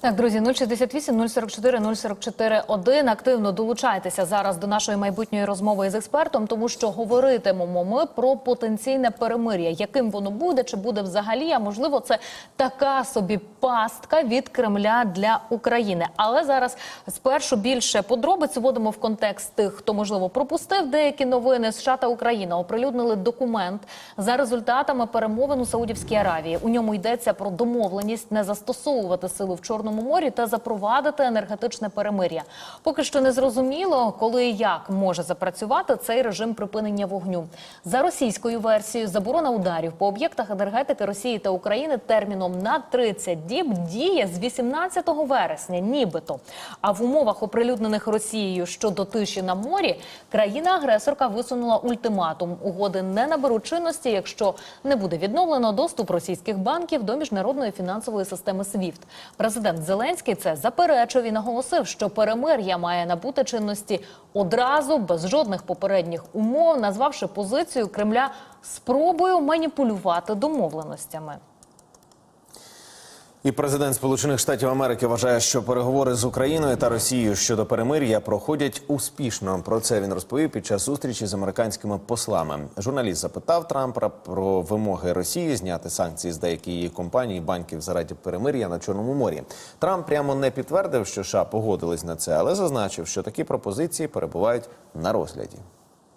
Так, друзі, 068 044 044 1. Активно долучайтеся зараз до нашої майбутньої розмови із експертом, тому що говоритимемо ми про потенційне перемир'я. Яким воно буде, чи буде взагалі? А можливо, це така собі пастка від Кремля для України. Але зараз спершу більше подробиць вводимо в контекст тих, хто можливо пропустив деякі новини. США та Україна оприлюднили документ за результатами перемовин у Саудівській Аравії. У ньому йдеться про домовленість не застосовувати силу в Чорному морі та запровадити енергетичне перемир'я. Поки що не зрозуміло, коли і як може запрацювати цей режим припинення вогню. За російською версією, заборона ударів по об'єктах енергетики Росії та України терміном на 30 діб діє з 18 вересня, нібито. А в умовах оприлюднених Росією щодо тиші на морі країна-агресорка висунула ультиматум. Угоди не наберуть чинності, якщо не буде відновлено доступ російських банків до міжнародної фінансової системи SWIFT. Президент Зеленський це заперечив і наголосив, що перемир'я має набути чинності одразу, без жодних попередніх умов, назвавши позицію Кремля спробою маніпулювати домовленостями. І президент Сполучених Штатів Америки вважає, що переговори з Україною та Росією щодо перемир'я проходять успішно. Про це він розповів під час зустрічі з американськими послами. Журналіст запитав Трампа про вимоги Росії зняти санкції з деяких її компаній банків заради перемир'я на Чорному морі. Трамп прямо не підтвердив, що США погодились на це, але зазначив, що такі пропозиції перебувають на розгляді.